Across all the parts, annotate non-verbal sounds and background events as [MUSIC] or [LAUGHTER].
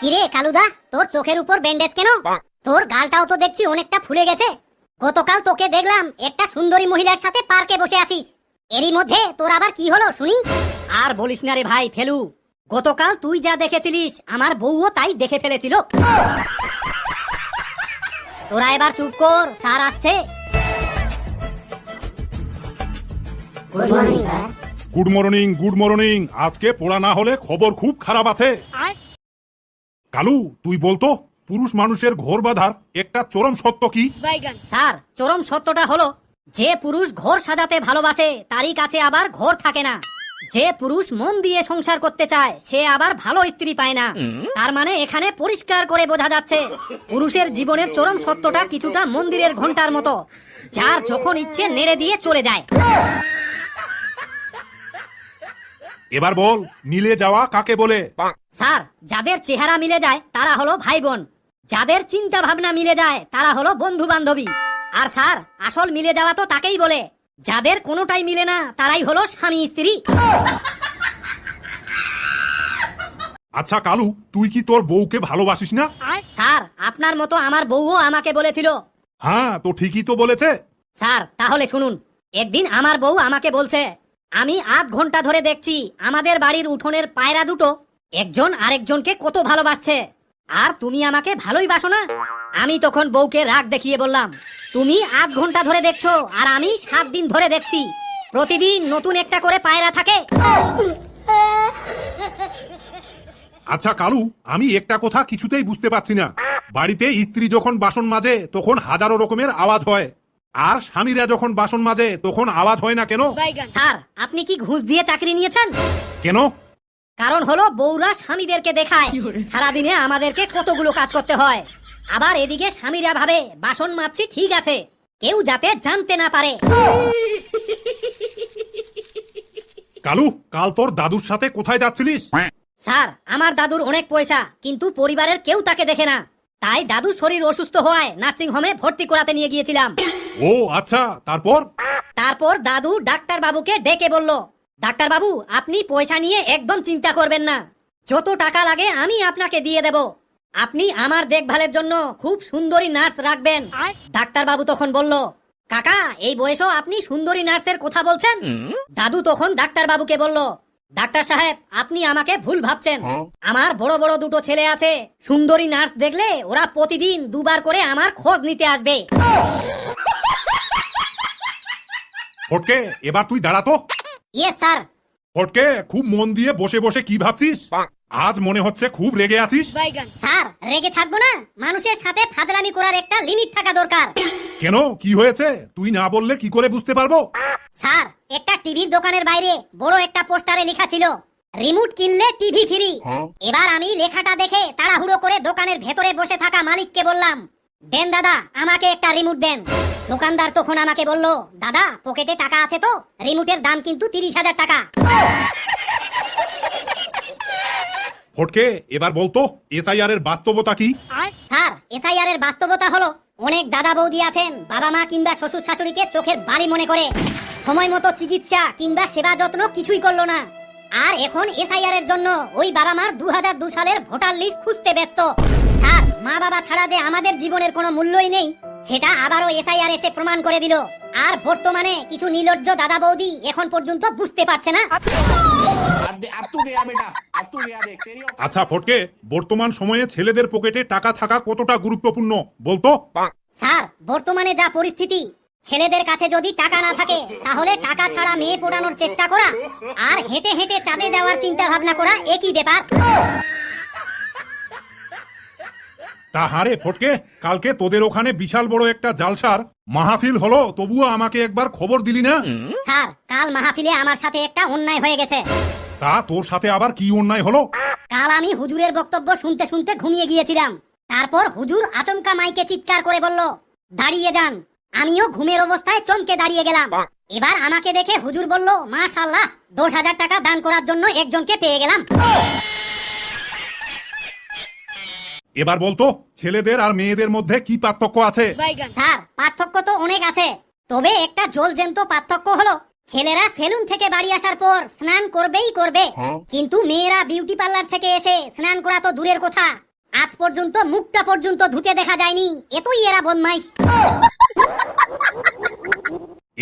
কিরে কালুদা তোর চোখের উপর ব্যান্ডেজ কেন? তোর গালটাও তো দেখছি অনেকটা ফুলে গেছে। গতকাল তোকে দেখলাম একটা সুন্দরী মহিলার সাথে পার্কে বসে আছিস। এরই মধ্যে তোর আবার কি হলো শুনি? আর বলিস না রে ভাই ফেলু। গতকাল তুই যা দেখেছিলিস আমার বউও তাই দেখে ফেলেছিল। তোরা এবার চুপ কর স্যার আসছে। Good morning good morning good morning আজকে পড়া না হলে খবর খুব খারাপ আছে। কালু তুই বলতো পুরুষ মানুষের ঘোর বাঁধার একটা চরম সত্য কি? স্যার চরম সত্যটা হলো যে পুরুষ ঘর সাজাতে ভালোবাসে তারই কাছে আবার ঘর থাকে না। যে পুরুষ মন দিয়ে সংসার করতে চায় সে আবার ভালো স্ত্রী পায় না। তার মানে এখানে পরিষ্কার করে বোঝা যাচ্ছে পুরুষের জীবনের চরম সত্যটা কিছুটা মন্দিরের ঘণ্টার মতো যার যখন ইচ্ছে নেড়ে দিয়ে চলে যায়। এবার বল নীলে যাওয়া কাকে বলে? স্যার যাদের চেহারা মিলে যায় তারা হলো ভাই বোন যাদের চিন্তা ভাবনা মিলে যায় তারা হলো বন্ধু বান্ধবী আর স্যার আসল মিলে যাওয়া তো তাকেই বলে। যাদের কোনোটাই মিলে না তারাই হলো স্বামী স্ত্রী। আচ্ছা কালু তুই কি তোর বউকে ভালোবাসিস না? স্যার আপনার মতো আমার বউও আমাকে বলেছিল। হ্যাঁ তো ঠিকই তো বলেছে। স্যার তাহলে শুনুন একদিন আমার বউ আমাকে বলছে আমি আধ ঘণ্টা ধরে দেখছি আমাদের বাড়ির উঠোনের পায়রা দুটো একজন আরেকজনকে কত ভালোবাসছে। আর তুমি আমাকে ভালোই বাসো না? আমি তখন বউকে রাগ দেখিয়ে বললাম তুমি আধ ঘণ্টা ধরে দেখছ আর আমি সাত দিন ধরে দেখছি। প্রতিদিন নতুন একটা করে পায়রা থাকে। আচ্ছা কালু আমি একটা কথা কিছুতেই বুঝতে পারছি না। বাড়িতে স্ত্রী যখন বাসন মাজে তখন হাজারো রকমের আওয়াজ হয়। আর স্বামীরা যখন বাসন মাজে তখন আওয়াজ হয় না কেন? স্যার আপনি কি ঘুষ দিয়ে চাকরি নিয়েছেন? কেন? কারণ হলো বউরা স্বামীদেরকে দেখায়। সারাদিনে আমাদেরকে কতগুলো কাজ করতে হয়। আবার এদিকে স্বামীরা ভাবে বাসন মাজছি ঠিক আছে। কেউ যাতে জানতে না পারে। কালু কাল তোর দাদুর সাথে কোথায় যাচ্ছিলিস? স্যার আমার দাদুর অনেক পয়সা কিন্তু পরিবারের কেউ তাকে দেখে না। তাই দাদুর শরীর অসুস্থ হওয়ায় নার্সিং হোমে ভর্তি করাতে নিয়ে গিয়েছিলাম। ও আচ্ছা তারপর? তারপর দাদু ডাক্তার বাবুকে ডেকে বলল ডাক্তার বাবু আপনি পয়সা নিয়ে একদম চিন্তা করবেন না। যত টাকা লাগে আমি আপনাকে দিয়ে দেব। আপনি আমার দেখভালের জন্য খুব সুন্দরী নার্স রাখবেন। ডাক্তার বাবু তখন বলল কাকা এই বয়সেও আপনি সুন্দরী নার্সের কথা বলছেন? দাদু তখন ডাক্তার বাবুকে বলল ডাক্তার সাহেব আপনি আমাকে ভুল ভাবছেন। আমার বড় বড় দুটো ছেলে আছে। সুন্দরী নার্স দেখলে ওরা প্রতিদিন দুবার করে আমার খোঁজ নিতে আসবে। ফটকে এবার তুই দাঁড়াতো ইয়েস স্যার ফটকে খুব মন দিয়ে বসে বসে কি ভাবছিস? আজ মনে হচ্ছে খুব রেগে আছিস। স্যার রেগে থাকব না? মানুষের সাথে ফাজলামি করার একটা লিমিট থাকা দরকার। কেন? কি হয়েছে? তুই না বললে কি করে বুঝতে পারব? স্যার একটা টিভির দোকানের বাইরে বড় একটা পোস্টারে লেখা ছিল রিমোট কিনলে টিভি ফ্রি এবার আমি লেখাটা দেখে তাড়াহুড়ো করে দোকানের ভেতরে বসে থাকা মালিককে বললাম দেন দাদা আমাকে একটা রিমোট দেন। দোকানদার তখন আমাকে বলল দাদা পকেটে টাকা আছে তো? রিমোটের দাম কিন্তু তিরিশ হাজার টাকা। ফটকে এবার বলতো এসআইআর এর বাস্তবতা কি? স্যার এসআইআর এর বাস্তবতা হলো অনেক দাদা বৌদি আছেন বাবা মা কিংবা শ্বশুর শাশুড়িকে চোখের বালি মনে করে। সময় মতো চিকিৎসা কিংবা সেবা যত্ন কিছুই করল না। আর এখন এসআইআর এর জন্য ওই বাবা মার দু দু সালের ভোটার লিস্ট খুঁজতে ব্যস্ত। স্যার মা বাবা ছাড়া যে আমাদের জীবনের কোনো মূল্যই নেই সেটা আবারও এসআইআর এসে প্রমাণ করে দিল। আর বর্তমানে কিছু নির্লজ্জ দাদা বৌদি এখন পর্যন্ত বুঝতে পারছে না। আচ্ছা ফটকে বর্তমান সময়ে ছেলেদের পকেটে টাকা থাকা কতটা গুরুত্বপূর্ণ বলতো? স্যার বর্তমানে যা পরিস্থিতি ছেলেদের কাছে যদি টাকা না থাকে তাহলে টাকা ছাড়া মেয়ে পড়ানোর চেষ্টা করা আর হেঁটে হেঁটে চাঁদে যাওয়ার চিন্তা ভাবনা করা একই ব্যাপার। তা হারে ফটকে কালকে তোদের ওখানে বিশাল বড় একটা জালসার মাহফিল হলো তবুও আমাকে একবার খবর দিলি না? স্যার কাল মাহফিলে আমার সাথে একটা অন্যায় হয়ে গেছে। তা তোর সাথে আবার কি অন্যায় হলো? কাল আমি হুজুরের বক্তব্য শুনতে শুনতে ঘুমিয়ে গিয়েছিলাম। তারপর হুজুর আচমকা মাইকে চিৎকার করে বলল দাঁড়িয়ে যান আমিও ঘুমের অবস্থায় চমকে দাঁড়িয়ে গেলাম। এবার আমাকে দেখে হুজুর বলল মাশাল্লাহ দশ হাজার টাকা দান করার জন্য একজনকে পেয়ে গেলাম। এবার বলতো ছেলেদের আর মেয়েদের মধ্যে কি পার্থক্য আছে? স্যার পার্থক্য তো অনেক আছে। তবে একটা জলজন্ত পার্থক্য হলো ছেলেরা সেলুন থেকে বাড়ি আসার পর স্নান করবেই করবে। কিন্তু মেয়েরা বিউটি পার্লার থেকে এসে স্নান করা তো দূরের কথা। আজ পর্যন্ত মুখটা পর্যন্ত ধুতে দেখা যায়নি। এতই এরা বদমাইশ।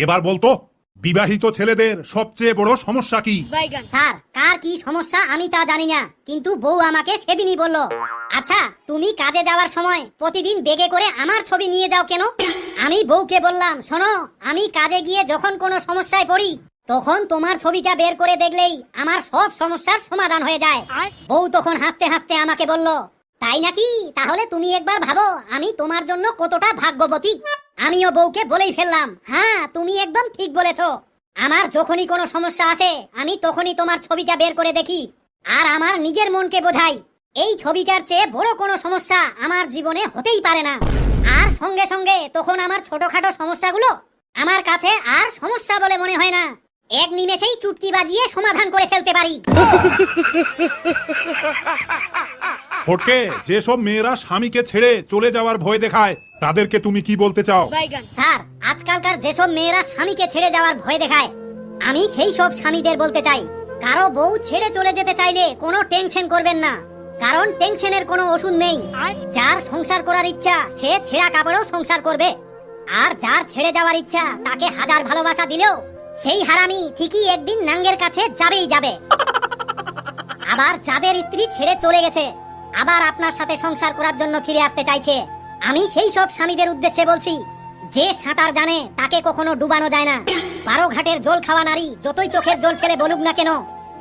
এবার বলতো বিবাহিত ছেলেদের সবচেয়ে বড় সমস্যা কি? স্যার কার কি সমস্যা আমি তা জানি না। কিন্তু বউ আমাকে সেদিনই বলল আচ্ছা তুমি কাজে যাওয়ার সময় প্রতিদিন বেগে করে আমার ছবি নিয়ে যাও কেন? আমি বউকে বললাম শোনো আমি কাজে গিয়ে যখন কোনো সমস্যায় পড়ি তখন তোমার ছবিটা বের করে দেখলেই আমার সব সমস্যার সমাধান হয়ে যায়। বউ তখন হাসতে হাসতে আমাকে বলল তাই নাকি? তাহলে তুমি একবার ভাবো আমি তোমার জন্য কতটা ভাগ্যবতী? আমিও বউকে বলেই ফেললাম। হ্যাঁ তুমি একদম ঠিক বলেছ। আমার যখনই কোনো সমস্যা আসে, আমি তখনই তোমার ছবিটা বের করে দেখি। আর আমার নিজের মনকে বোঝাই। এই ছবিটার চেয়ে বড় কোনো সমস্যা আমার জীবনে হতেই পারে না। আর সঙ্গে সঙ্গে তখন আমার ছোটখাটো সমস্যাগুলো আমার কাছে আর সমস্যা বলে মনে হয় না। এক নিমেষেই চুটকি বাজিয়ে সমাধান করে ফেলতে পারি। [LAUGHS] ফটকে যেসব মেয়েরা স্বামীকে ছেড়ে চলে যাওয়ার ভয় দেখায়, তাদেরকে তুমি কি বলতে চাও? স্যার, আজকালকার যেসব মেয়েরা স্বামীকে ছেড়ে যাওয়ার ভয় দেখায়, আমি সেই সব স্বামীদের বলতে চাই। কারও বউ ছেড়ে চলে যেতে চাইলে কোনো টেনশন করবেন না, কারণ টেনশনের কোনো ওষুধ নেই। যার সংসার করার ইচ্ছা, সে ছেঁড়া কাপড়েও সংসার করবে। আর যার ছেড়ে যাওয়ার ইচ্ছা, তাকে হাজার ভালোবাসা দিলেও, সেই হারামি ঠিকই একদিন নাঙ্গের কাছে যাবেই যাবে। আবার যাদের স্ত্রী ছেড়ে চলে গেছে আবার আপনার সাথে সংসার করার জন্য ফিরে আসতে চাইছে। আমি সেই সব স্বামীদের উদ্দেশ্যে বলছি যে সাঁতার জানে তাকে কখনো ডুবানো যায় না। বারো ঘাটের জল খাওয়া নারী যতই চোখের জল ফেলে বলুক না কেন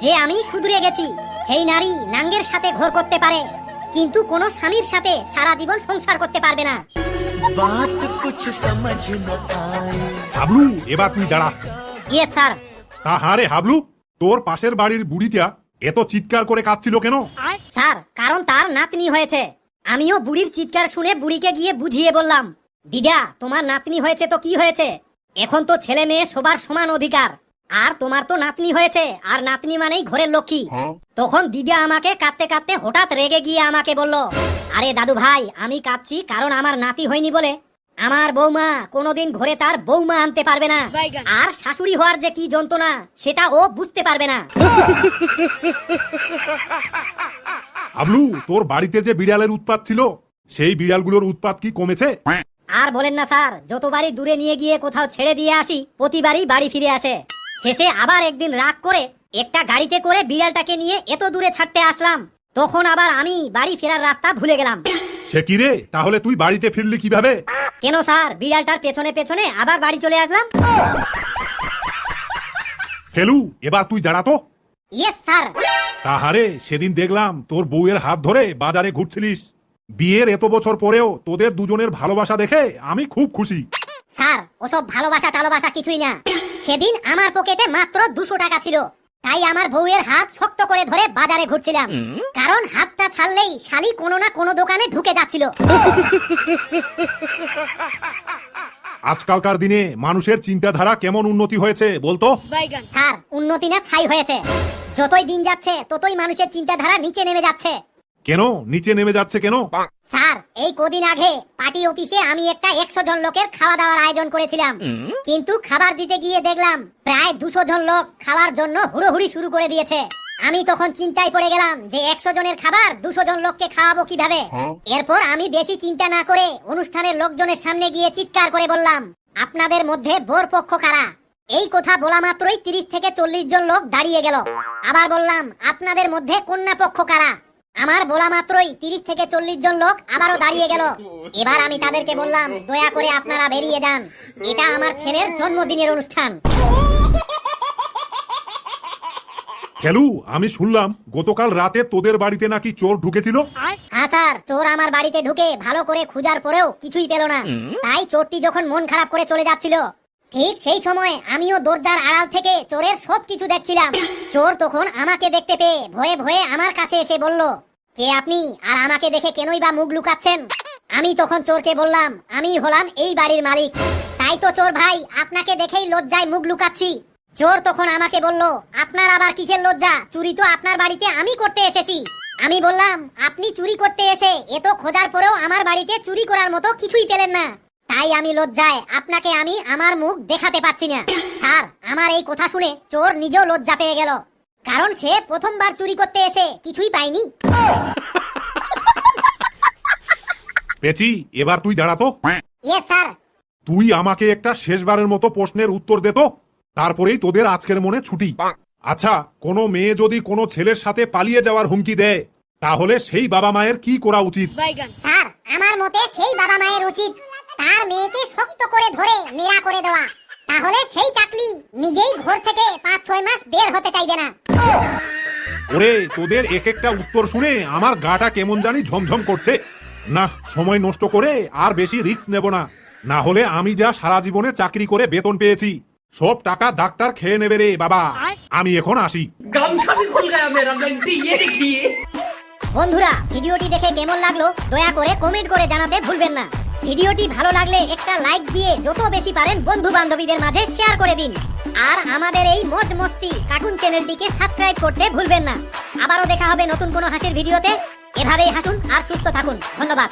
যে আমি সুদূরে গেছি সেই নারী নাঙ্গের সাথে ঘর করতে পারে। কিন্তু কোন স্বামীর সাথে সারা জীবন সংসার করতে পারবে না। হাবলু এবার তুই দাঁড়া। স্যার। তাহারে হাবলু তোর পাশের বাড়ির বুড়িটা এত চিৎকার করে কাঁদছিল কেন? কারণ তার নাতনি হয়েছে। আমিও বুড়ির চিৎকার শুনে বুড়িকে গিয়ে বুঝিয়ে বললাম দিদা তোমার নাতনি হয়েছে তো কি হয়েছে? এখন তো ছেলে মেয়ে সবার সমান অধিকার। আর তোমার তো নাতনি হয়েছে আর নাতনি মানেই ঘরের লক্ষ্মী। তখন দিদা আমাকে কাঁদতে কাঁদতে হঠাৎ রেগে গিয়ে আমাকে বলল আরে দাদু ভাই আমি কাঁদছি কারণ আমার নাতি হয়নি বলে। আমার বৌমা কোনোদিন ঘরে তার বৌমা আনতে পারবে না। আর শাশুড়ি হওয়ার যে কি যন্ত্রণা সেটা ও বুঝতে পারবে না। [LAUGHS] হাবলু তোর বাড়িতে যে বিড়ালের উৎপাত ছিল সেই বিড়ালগুলোর উৎপাত কি কমেছে? আর বলেন না স্যার যতবারই দূরে নিয়ে গিয়ে কোথাও ছেড়ে দিয়ে আসি প্রতিবারই বাড়ি ফিরে আসে। শেষে আবার একদিন রাগ করে একটা গাড়িতে করে বিড়ালটাকে নিয়ে এত দূরে ছাড়তে আসলাম তখন আবার আমি বাড়ি ফেরার রাস্তা ভুলে গেলাম। সে কি রে? তাহলে তুই বাড়িতে ফিরলি কীভাবে? কেন স্যার? বিড়ালটার পেছনে পেছনে আবার বাড়ি চলে আসলাম? ফেলু এবার তুই দাঁড়াতো ইয়েস স্যার। তাহারে সেদিন দেখলাম তোর বউয়ের হাত ধরে বাজারে ঘুরছিলিস। বিয়ের এত বছর পরেও তোদের দুজনের ভালোবাসা দেখে আমি খুব খুশি। স্যার ওসব ভালোবাসা টালোবাসা কিছুই না। সেদিন আমার পকেটে মাত্র দুশো টাকা ছিল। তাই আমার বউয়ের হাত শক্ত করে ধরে বাজারে ঘুরছিলাম। কারণ হাতটা ছাড়লেই শালি কোনো না কোনো দোকানে ঢুকে যাচ্ছিল। আজকালকার দিনে মানুষের চিন্তাধারা কেমন উন্নতি হয়েছে বলতো? স্যার উন্নতি না ছাই হয়েছে। যতই দিন যাচ্ছে ততই মানুষের চিন্তাধারা নিচে নেমে যাচ্ছে। কেন? নিচে নেমে যাচ্ছে কেন? স্যার এই কদিন আগে পার্টি অফিসে আমি একটা একশো জন লোকের খাওয়া দাওয়ার আয়োজন করেছিলাম। কিন্তু খাবার দিতে গিয়ে দেখলাম প্রায় দুশো জন লোক খাওয়ার জন্য হুড়োহুড়ি শুরু করে দিয়েছে। আমি তখন চিন্তায় পড়ে গেলাম যে একশো জনের খাবার দুশো জন লোককে খাওয়াবো কীভাবে। এরপর আমি বেশি চিন্তা না করে অনুষ্ঠানের লোকজনের সামনে গিয়ে চিৎকার করে বললাম আপনাদের মধ্যে বোর পক্ষ কারা? এই কথা বলা মাত্রই তিরিশ থেকে চল্লিশ জন লোক দাঁড়িয়ে গেল। আবার বললাম আপনাদের মধ্যে কন্যা পক্ষ কারা? আমার বলা মাত্রই তিরিশ থেকে চল্লিশ জন লোক আবারও দাঁড়িয়ে গেল। এবার আমি তাদেরকে বললাম দয়া করে আপনারা বেরিয়ে যান। এটা আমার ছেলের জন্মদিনের অনুষ্ঠান। ফেলু আমি শুনলাম গতকাল রাতে তোদের বাড়িতে নাকি চোর ঢুকেছিল। হ্যাঁ স্যার চোর আমার বাড়িতে ঢুকে ভালো করে খুঁজার পরেও কিছুই পেল না। তাই চোরটি যখন মন খারাপ করে চলে যাচ্ছিল ঠিক সেই সময় আমিও দরজার আড়াল থেকে চোরের সব কিছু দেখছিলাম। চোর তখন আমাকে দেখতে পেয়ে ভয়ে ভয়ে আমার কাছে এসে বলল, কে আপনি? আর আমাকে দেখে কেনই বা মুখ লুকাচ্ছেন? আমি তখন চোরকে বললাম, আমি হলাম এই বাড়ির মালিক। তাই তো চোর ভাই, আপনাকে দেখেই লজ্জায় মুখ লুকাচ্ছি। চোর তখন আমাকে বলল, আপনার আবার কিসের লজ্জা? চুরি তো আপনার বাড়িতে আমি করতে এসেছি। আমি বললাম, আপনি চুরি করতে এসে এত খোঁজার পরেও আমার বাড়িতে চুরি করার মতো কিছুই পেলেন না। তাই আমি লজ্জায় আপনাকে আমি আমার মুখ দেখাতে পারছি না। স্যার আমার এই কথা শুনে চোর নিজেও লজ্জা পেয়ে গেল। কারণ সে প্রথমবার চুরি করতে এসে কিছুই পায়নি। পেচি এবার তুই দাঁড়াতো ইয়েস স্যার তুই আমাকে একটা শেষবারের মতো প্রশ্নের উত্তর দে তো। তারপরেই তোদের আজকের মনে ছুটি। আচ্ছা কোনো মেয়ে যদি কোনো ছেলের সাথে পালিয়ে যাওয়ার হুমকি দেয় তাহলে সেই বাবা মায়ের কি করা উচিত? স্যার আমার মতে সেই বাবা মায়ের উচিত। তার মেয়েকে শক্ত করে ধরে নিরা করে দেওয়া। তাহলে সেই কাকলি নিজেই ঘর থেকে পাঁচ ছয় মাস বের হতে চাইবে না। ওরে তোদের এক একটা উত্তর শুনে আমার গাটা কেমন জানি ঝমঝম করছে। না সময় নষ্ট করে আর বেশি রিস্ক নেব না। না হলে আমি যা সারা জীবনে চাকরি করে বেতন পেয়েছি সব টাকা ডাক্তার খেয়ে নেবে রে বাবা। আমি এখন আসি। বন্ধুরা ভিডিওটি দেখে কেমন লাগল দয়া করে কমেন্ট করে জানাতে ভুলবেন না। ভিডিওটি ভালো লাগলে একটা লাইক দিয়ে যত বেশি পারেন বন্ধু বান্ধবীদের মাঝে শেয়ার করে দিন। আর আমাদের এই মজ মস্তি কার্টুন চ্যানেলটিকে সাবস্ক্রাইব করতে ভুলবেন না। আবারও দেখা হবে নতুন কোনো হাসির ভিডিওতে। এভাবেই হাসুন আর সুস্থ থাকুন। ধন্যবাদ।